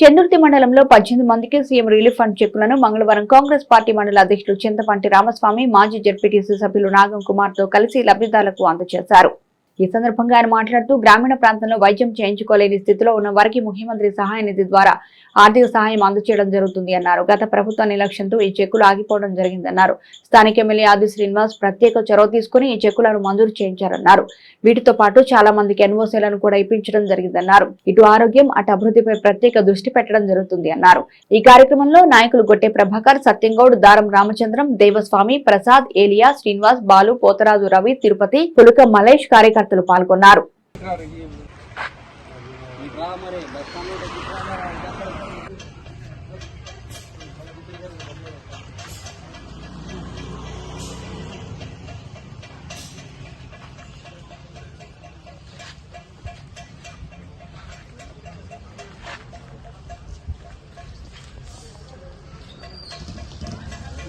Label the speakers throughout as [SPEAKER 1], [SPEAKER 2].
[SPEAKER 1] చెందుర్తి మండలంలో పద్దెనిమిది మందికి సీఎం రిలీఫ్ ఫండ్ చెక్కులను మంగళవారం కాంగ్రెస్ పార్టీ మండల అధ్యక్షులు చింతపంటి రామస్వామి మాజీ జడ్పీటీసీ సభ్యులు నాగం కుమార్తో కలిసి లబ్ధిదారులకు అందజేశారు. ఈ సందర్భంగా ఆయన మాట్లాడుతూ గ్రామీణ ప్రాంతంలో వైద్యం చేయించుకోలేని స్థితిలో ఉన్న వారికి ముఖ్యమంత్రి సహాయ నిధి ద్వారా ఆర్థిక సహాయం అందజేయడం జరుగుతుంది అన్నారు. గత ప్రభుత్వ నిర్లక్ష్యంతో ఈ చెక్కులు ఆగిపోవడం జరిగిందన్నారు. స్థానిక ఎమ్మెల్యే ఆది శ్రీనివాస్ ప్రత్యేక చొరవ తీసుకుని ఈ చెక్కులను మంజూరు చేయించారన్నారు. వీటితో పాటు చాలా మందికి ఎన్ఓసీలను కూడా ఇప్పించడం జరిగిందన్నారు. ఇటు ఆరోగ్యం అటు అభివృద్ధిపై ప్రత్యేక దృష్టి పెట్టడం జరుగుతుంది అన్నారు. ఈ కార్యక్రమంలో నాయకులు గొట్టె ప్రభాకర్ సత్యంగౌడ్ దారం రామచంద్రం దేవస్వామి ప్రసాద్ ఏలియా శ్రీనివాస్ బాలు పోతరాజు రవి తిరుపతి పులుక మలేష్ కార్యకర్తలు పాల్గొన్నారు.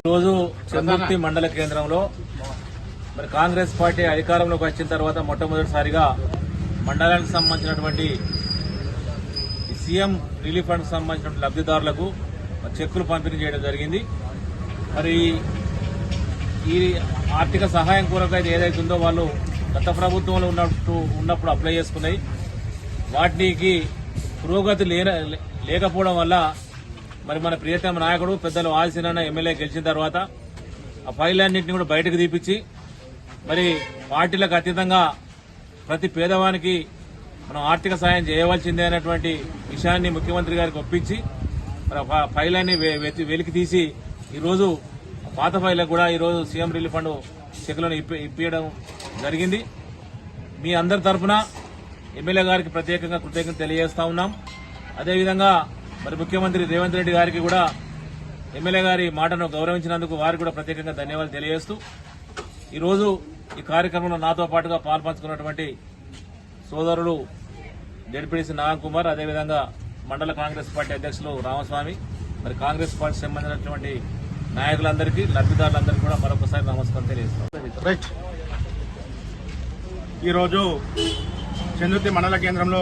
[SPEAKER 2] రోజు చందుర్తి మండల కేంద్రంలో మరి కాంగ్రెస్ పార్టీ అధికారంలోకి వచ్చిన తర్వాత మొట్టమొదటిసారిగా మండలానికి సంబంధించినటువంటి సీఎం రిలీఫ్ ఫండ్ సంబంధించిన లబ్ధిదారులకు చెక్కులు పంపిణీ చేయడం జరిగింది. మరి ఈ ఆర్థిక సహాయం కొరకు అయితే ఏదైతే ఉందో వాళ్ళు గత ప్రభుత్వంలో ఉన్నట్టు ఉన్నప్పుడు అప్లై చేసుకున్నాయి. వాటికి పురోగతి లేన లేకపోవడం వల్ల మరి మన ప్రియతమ నాయకుడు పెద్దలు ఆదిశీనన్న ఎమ్మెల్యే గెలిచిన తర్వాత ఆ ఫైళ్ళన్నింటినీ కూడా బయటకు తీపిచ్చి మరి పార్టీలకు అతీతంగా ప్రతి పేదవానికి మనం ఆర్థిక సాయం చేయవలసిందే అనేటువంటి విషయాన్ని ముఖ్యమంత్రి గారికి ఒప్పించి మరి ఆ వెలికి తీసి ఈరోజు పాత ఫైళ్ళకు కూడా ఈరోజు సీఎం రిలీఫ్ ఫండ్ చెక్కులను ఇప్పి ఇప్పించడం జరిగింది. మీ అందరి తరఫున ఎమ్మెల్యే గారికి ప్రత్యేకంగా కృతజ్ఞత తెలియజేస్తా ఉన్నాం. అదేవిధంగా మరి ముఖ్యమంత్రి రేవంత్ రెడ్డి గారికి కూడా ఎమ్మెల్యే గారి మాటను గౌరవించినందుకు వారికి కూడా ప్రత్యేకంగా ధన్యవాదాలు తెలియజేస్తూ ఈరోజు ఈ కార్యక్రమంలో నాతో పాటుగా పాల్పంచుకున్నటువంటి సోదరులు జడ్పీడీసీ నాగన్ కుమార్ అదేవిధంగా మండల కాంగ్రెస్ పార్టీ అధ్యక్షులు రామస్వామి మరి కాంగ్రెస్ పార్టీ సంబంధించినటువంటి నాయకులందరికీ లబ్ధిదారులందరికీ కూడా మరొకసారి నమస్కారం తెలియజేస్తాం.
[SPEAKER 3] ఈరోజు చంద్రుతి మండల కేంద్రంలో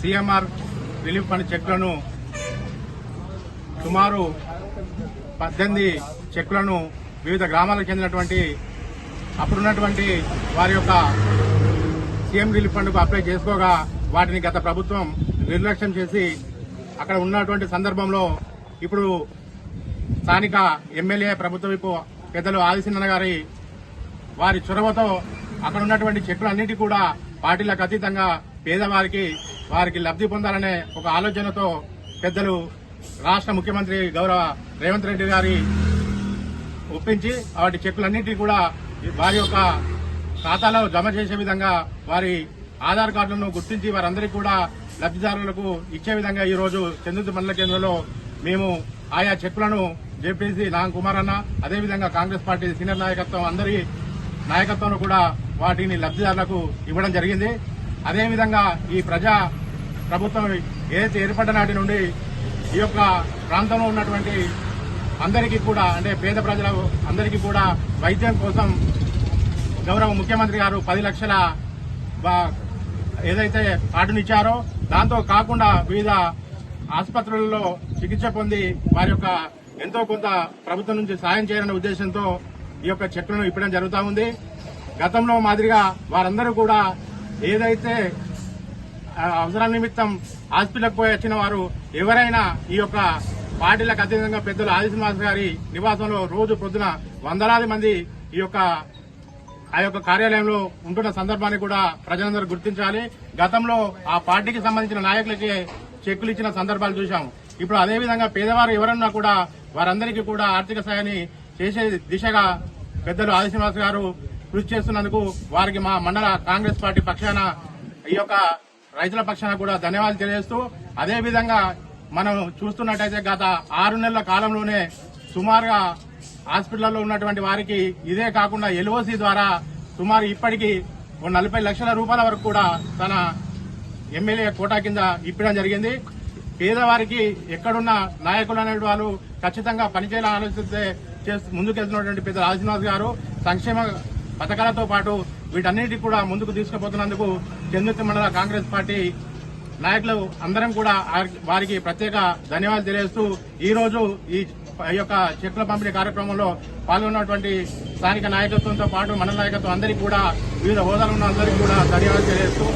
[SPEAKER 3] సిఎంఆర్ రిలీఫ్ ఫండ్ చెక్లను సుమారు పద్దెనిమిది చెక్కులను వివిధ గ్రామాలకు చెందినటువంటి అప్పుడున్నటువంటి వారి యొక్క సీఎం రిలీఫ్ ఫండ్కు అప్లై చేసుకోగా వాటిని గత ప్రభుత్వం నిర్లక్ష్యం చేసి అక్కడ ఉన్నటువంటి సందర్భంలో ఇప్పుడు స్థానిక ఎమ్మెల్యే ప్రభుత్వ విపు పెద్దలు ఆదిశన్న గారి వారి చొరవతో అక్కడ ఉన్నటువంటి చెట్లన్నిటి కూడా పార్టీలకు అతీతంగా పేదవారికి వారికి లబ్ధి పొందాలనే ఒక ఆలోచనతో పెద్దలు రాష్ట్ర ముఖ్యమంత్రి గౌరవ రేవంత్ రెడ్డి గారి ఒప్పించి వాటి చెక్కులన్నింటినీ కూడా వారి యొక్క ఖాతాలో జమ చేసే విధంగా వారి ఆధార్ కార్డులను గుర్తించి వారందరికీ కూడా లబ్ధిదారులకు ఇచ్చే విధంగా ఈరోజు రోజు చంద్రుతి మండల కేంద్రంలో మేము ఆయా చెక్కులను జేపీసీ నాగ కుమార్ అన్న అదేవిధంగా కాంగ్రెస్ పార్టీ సీనియర్ నాయకత్వం అందరి నాయకత్వంలో కూడా వాటిని లబ్ధిదారులకు ఇవ్వడం జరిగింది. అదేవిధంగా ఈ ప్రజా ప్రభుత్వం ఏదైతే ఏర్పడ్డ నాటి నుండి ఈ యొక్క ప్రాంతంలో ఉన్నటువంటి అందరికీ కూడా అంటే పేద ప్రజల అందరికీ కూడా వైద్యం కోసం గౌరవ ముఖ్యమంత్రి గారు పది లక్షల ఏదైతే కార్డునిచ్చారో దాంతో కాకుండా వివిధ ఆసుపత్రులలో చికిత్స పొంది వారి యొక్క ఎంతో కొంత ప్రభుత్వం నుంచి సాయం చేయాలనే ఉద్దేశంతో ఈ యొక్క చెక్కులను ఇప్పడం జరుగుతూ ఉంది. గతంలో మాదిరిగా వారందరూ కూడా ఏదైతే అవసరాల నిమిత్తం హాస్పిటల్కి పోయి వచ్చిన వారు ఎవరైనా ఈ యొక్క పార్టీలకు అతీతంగా పెద్దలు ఆదిశ్రీనివాస్ గారి నివాసంలో రోజు పొద్దున వందలాది మంది ఈ యొక్క ఆ యొక్క కార్యాలయంలో ఉంటున్న సందర్భాన్ని కూడా ప్రజలందరూ గుర్తించాలి. గతంలో ఆ పార్టీకి సంబంధించిన నాయకులకి చెక్కులు ఇచ్చిన సందర్భాలు చూశాము. ఇప్పుడు అదేవిధంగా పేదవారు ఎవరన్నా కూడా వారందరికీ కూడా ఆర్థిక సాయాన్ని చేసే దిశగా పెద్దలు ఆదిశ్రీనివాస్ గారు కృషి చేస్తున్నందుకు వారికి మా మండల కాంగ్రెస్ పార్టీ పక్షాన ఈ యొక్క రైతుల పక్షాన కూడా ధన్యవాదాలు తెలియజేస్తూ అదేవిధంగా మనం చూస్తున్నట్టయితే గత ఆరు నెలల కాలంలోనే సుమారుగా హాస్పిటల్లో ఉన్నటువంటి వారికి ఇదే కాకుండా ఎల్ఓసి ద్వారా సుమారు ఇప్పటికీ ఓ నలభై లక్షల రూపాయల వరకు కూడా తన ఎమ్మెల్యే కోటా కింద ఇప్పడం జరిగింది. పేదవారికి ఎక్కడున్న నాయకులు అనే వాళ్ళు ఖచ్చితంగా పనిచేయాలని ఆలోచిస్తే చేస్తూ- ముందుకెళ్తున్నటువంటి పెద్ద రాజనాథ్ గారు సంక్షేమ పథకాలతో పాటు వీటన్నిటికీ కూడా ముందుకు తీసుకుపోతున్నందుకు చెందుతి మండల కాంగ్రెస్ పార్టీ నాయకులు అందరం కూడా వారికి ప్రత్యేక ధన్యవాదాలు తెలియజేస్తూ ఈ రోజు ఈ ఈ యొక్క చెక్కుల పంపిణీ కార్యక్రమంలో పాల్గొన్నటువంటి స్థానిక నాయకత్వంతో పాటు మండల నాయకత్వం అందరికీ కూడా వివిధ హోదాలు ఉన్న అందరికీ కూడా ధన్యవాదాలు తెలియజేస్తూ